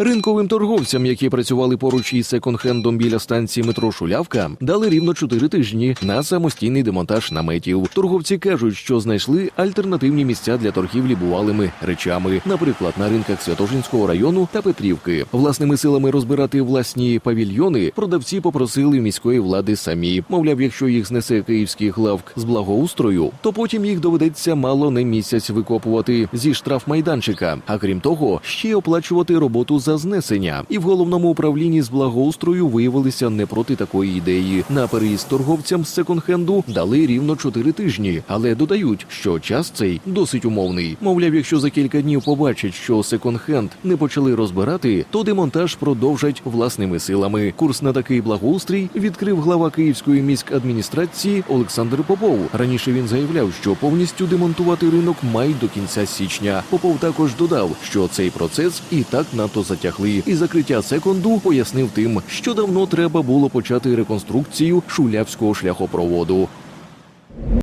Ринковим торговцям, які працювали поруч із секонд-хендом біля станції метро Шулявка, дали рівно 4 тижні на самостійний демонтаж наметів. Торговці кажуть, що знайшли альтернативні місця для торгівлі бувалими речами, наприклад, на ринках Святошинського району та Петрівки. Власними силами розбирати власні павільйони продавці попросили міської влади самі. Мовляв, якщо їх знесе київський главк з благоустрою, то потім їх доведеться мало не місяць викопувати зі штрафмайданчика. А крім того, ще й оплачувати роботу за знесення. І в головному управлінні з благоустрою виявилися не проти такої ідеї. На переїзд торговцям з секонд-хенду дали рівно 4 тижні, але додають, що час цей досить умовний. Мовляв, якщо за кілька днів побачать, що секонд-хенд не почали розбирати, то демонтаж продовжать власними силами. Курс на такий благоустрій відкрив глава Київської міськадміністрації Олександр Попов. Раніше він заявляв, що повністю демонтувати ринок мають до кінця січня. Попов також додав, що цей процес і так надто затягли, і закриття секунду пояснив тим, що давно треба було почати реконструкцію шулявського шляхопроводу.